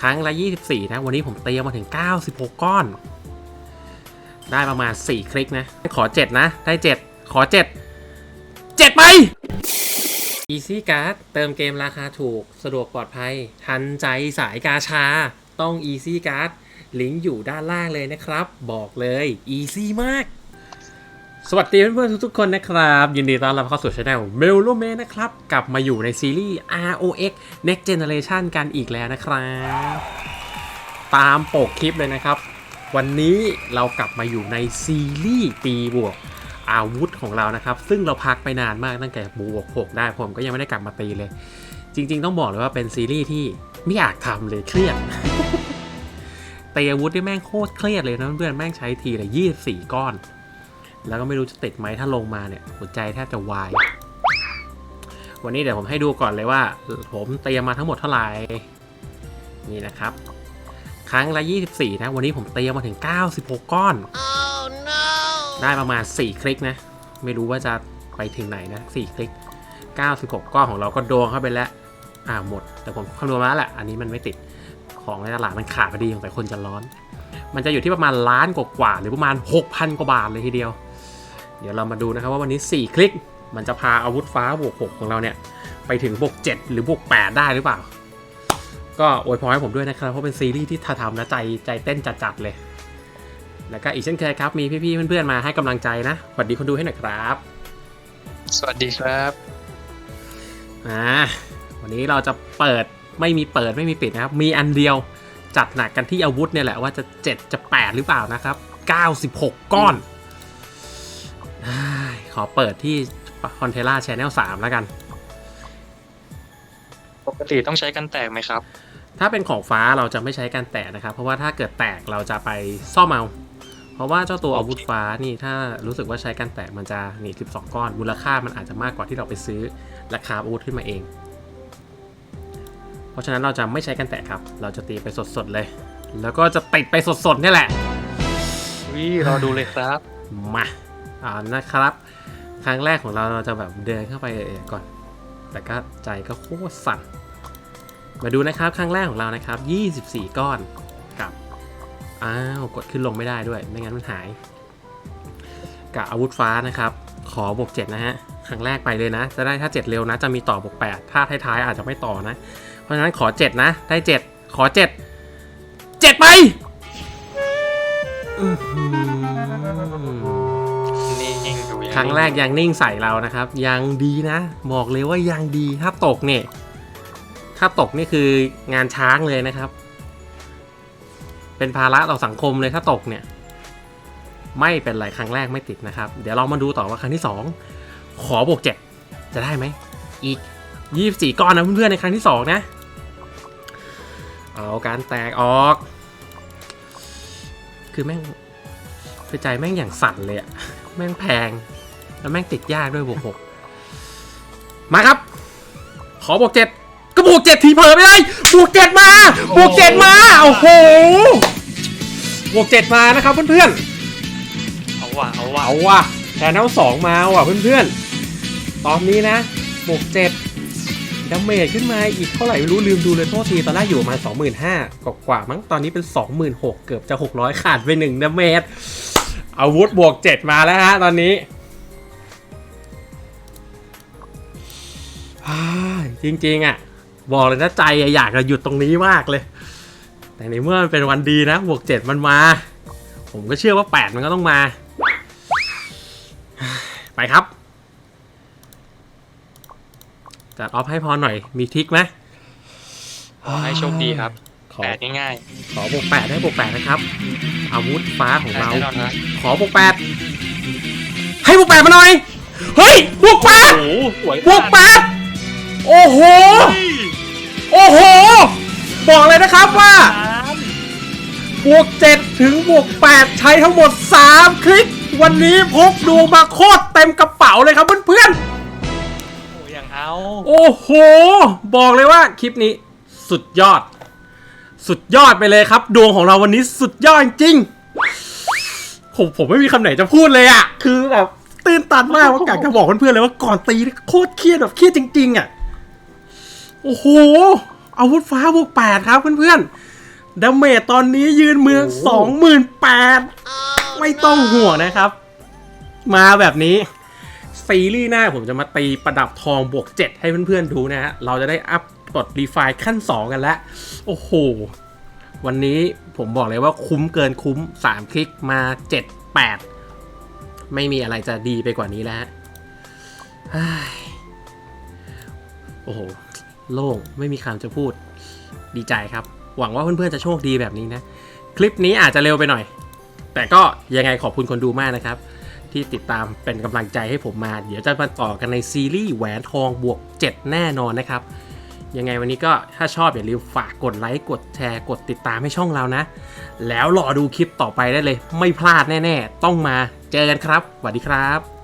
ครั้งละ 24 นะ วันนี้ผมเตรียมมาถึง 96 ก้อน ได้ประมาณ 4 คลิกนะ ขอ 7 นะ ได้ 7 ขอ 7 7 ไป Easy Card เติมเกมราคาถูกสะดวกปลอดภัย ทันใจสายกาชา ต้อง Easy Card ลิงก์อยู่ด้านล่างเลยนะครับ บอกเลย Easy มาก สวัสดีเพื่อนๆทุกๆคนนะครับ ยินดีต้อนรับเข้าสู่ช anel m e l o m a นะครับ กลับมาอยู่ในซีรีส์ ROX Next Generation กันอีกแล้วนะครับ ตามปกคลิปเลยนะครับ วันนี้เรากลับมาอยู่ในซีรีส์ตีบวกอาวุธของเรานะครับ ซึ่งเราพักไปนานมากตั้งแต่บวก 6 ได้ผมก็ยังไม่ได้กลับมาตีเลย จริง ๆ ต้องบอกเลยว่าเป็นซีรีส์ที่ไม่อยากทำเลยเครียดตีอาวุธที่แม่งโคตรเครียดเลยนะเพื่อนแม่งใช้ทีละ24 ก้อน แล้วก็ไม่รู้จะติดไหมถ้าลงมาเนี่ยหัวใจแทบจะวาย วันนี้เดี๋ยวผมให้ดูก่อนเลยว่า ผมเตรียมมาทั้งหมดเท่าไหร่ นี่นะครับ ครั้งละ 24 นะ วันนี้ผมเตรียมมาถึง 96 ก้อนได้ประมาณ 4 คลิกนะ ไม่รู้ว่าจะไปถึงไหนนะ 4 คลิก 96 ก้อนของเราก็โดนเข้าไปแล้ว อ่าหมด แต่ผมคำนวณมาแล้วแหละ อันนี้มันไม่ติด ของในตลาดมันขาดพอดีแต่คนจะร้อน มันจะอยู่ที่ประมาณล้านกว่าๆหรือประมาณ 6,000 กว่าบาทเลยทีเดียว เดี๋ยวเรามาดูนะครับว่าวันนี้ 4 คลิก มันจะพาอาวุธฟ้าบวก 6 ของเราเนี่ย ไปถึงบวก 7 หรือบวก 8 ได้หรือเปล่า ก็อวยพรให้ผมด้วยนะครับ เพราะเป็นซีรีส์ที่ถ้าทำนะใจใจเต้นจัดๆเลย แล้วก็อีกเช่นเคยครับ มีพี่ๆเพื่อนๆมาให้กำลังใจนะสวัสดีคนดูให้หน่อยครับ สวัสดีครับอ่าวันนี้เราจะเปิดไม่มีเปิดไม่มีปิดนะครับ มีอันเดียวจัดหนักกันที่อาวุธเนี่ยแหละว่าจะ 7 จะ 8 หรือเปล่านะครับ 96 ก้อนอ้าย ขอเปิดที่คอนเทล่าชแนล3แล้วกัน ปกติต้องใช้กันแตกไหมครับ ถ้าเป็นของฟ้าเราจะไม่ใช้การแตะนะครับ เพราะว่าถ้าเกิดแตกเราจะไปซ่อมเอา เพราะว่าเจ้าตัวอาวุธฟ้านี่ถ้ารู้สึกว่าใช้การแตกมันจะหนี12 ก้อน มูลค่ามันอาจจะมากกว่าที่เราไปซื้อราคาอาวุธขึ้นมาเอง เพราะฉะนั้นเราจะไม่ใช้การแตะครับ เราจะตีไปสดๆเลย แล้วก็จะติดไปสดๆนี่แหละวิรอดูเลยครับ มาอ่านะครับ ครั้งแรกของเราเราจะแบบเดินเข้าไปก่อน แต่ก็ใจก็โคตรสั่น มาดูนะครับครั้งแรกของเรานะครับ 24 ก้อนกับ อ้าว กดขึ้นลงไม่ได้ด้วย ไม่งั้นมันหาย กับอาวุธฟ้านะครับ ขอบวก7นะฮะ ครั้งแรกไปเลยนะ จะได้ถ้า 7 เร็วนะ จะมีต่อบวก8ถ้าท้ายๆอาจจะไม่ต่อนะ เพราะฉะนั้นขอ 7 นะ ได้ 7 ขอ 7 7 ไป ครั้งแรกยังนิ่งใส่เรานะครับ ยังดีนะ บอกเลยว่ายังดีถ้าตกเนี่ย ถ้าตกนี่คืองานช้างเลยนะครับ เป็นภาระต่อสังคมเลยถ้าตกเนี่ย ไม่เป็นไรครั้งแรกไม่ติดนะครับ เดี๋ยวเรามาดูต่อว่าครั้งที่สองขอบวกเจ็ดจะได้ไหม อีกยี่สี่ก้อนนะเพื่อนๆในครั้งที่สองนะ เอาการแตกออก คือแม่งคือใจแม่งอย่างสั่นเลยอะแม่งแพง แล้วแม่งติดยากด้วยบวกหกมาครับ ขอบวกเจ็ดก็บวกเจ็ดทีเผลอไปเลยบวกเจ็ดมาบวกเจ็ดมาโอ้โหบวกเจ็ดมานะครับเพื่อนเอาว่ะเอาว่ะๆเอาว่ะแชนแนลสองมาว่ะเพื่อนๆตอนนี้นะบวกเจ็ดดาเมจขึ้นมาอีกเท่าไหร่ไม่รู้ลืมดูเลยโทษทีตอนแรกอยู่ประมาณ25,000กว่ากว่าๆมั้งตอนนี้เป็น 26,000เกือบจะ 600 ขาดไป1ดาเมจอาวุธบวก 7 มาแล้วฮะตอนนี้ จริงๆอะ บอกเลยนะใจอะอยากจะหยุดตรงนี้มากเลย แต่ในเมื่อมันเป็นวันดีนะบวกเจ็ดมันมา ผมก็เชื่อว่าแปดมันก็ต้องมา ไปครับ จัดออฟให้พรหน่อย มีทริกไหมขอให้โชคดีครับขอแปดง่ายขอบวกแปดได้บวกแปดนะครับ อาวุธฟ้าของๆได้เราแน่นอนครับขอบวกแปดให้บวกแปดมาหน่อย เฮ้ยบวกแปดโอ้โหสวยบวกแปด โอ้โห โอ้โห บอกเลยนะครับว่า บวก 7 ถึงบวก 8 ใช้ทั้งหมด 3 คลิก วันนี้พกดวงมาโคตรเต็มกระเป๋าเลยครับเพื่อนโอ้ยังเอา ๆ โอ้โห บอกเลยว่าคลิปนี้สุดยอด สุดยอดไปเลยครับ ดวงของเราวันนี้สุดยอดจริงผมผมไม่มีคำไหนจะพูดเลยอะคือแบบตื่นตันมากว่าอยากจะบอกเพื่อนๆเลยว่าก่อนตีนี่โคตรเครียดแบบเครียดจริงๆอะ โอ้โห อาวุธฟ้าบวกแปดครับเพื่อนๆดาเมจตอนนี้ยืนเมืองสองหมื่นแปดไม่ต้องห่วงนะครับ มาแบบนี้ซีรีส์หน้าผมจะมาตีประดับทองบวก 7 ให้เพื่อนๆดูนะฮะ เราจะได้อัพกดรีไฟขั้น 2 กันแล้ว โอ้โห วันนี้ผมบอกเลยว่าคุ้มเกินคุ้ม 3 คลิกมา 7 8 ไม่มีอะไรจะดีไปกว่านี้แล้วฮะเฮ้ยโอ้โห โล่งไม่มีคำจะพูดดีใจครับ หวังว่าเพื่อนๆจะโชคดีแบบนี้นะ คลิปนี้อาจจะเร็วไปหน่อย แต่ก็ยังไงขอบคุณคนดูมากนะครับ ที่ติดตามเป็นกำลังใจให้ผมมา เดี๋ยวจะมาต่อกันในซีรีส์แหวนทองบวก 7 แน่นอนนะครับ ยังไงวันนี้ก็ถ้าชอบอย่าลืมฝากกดไลค์กดแชร์กดติดตามให้ช่องเรานะ แล้วรอดูคลิปต่อไปได้เลย ไม่พลาดแน่ ๆ ต้องมาเจอกันครับสวัสดีครับ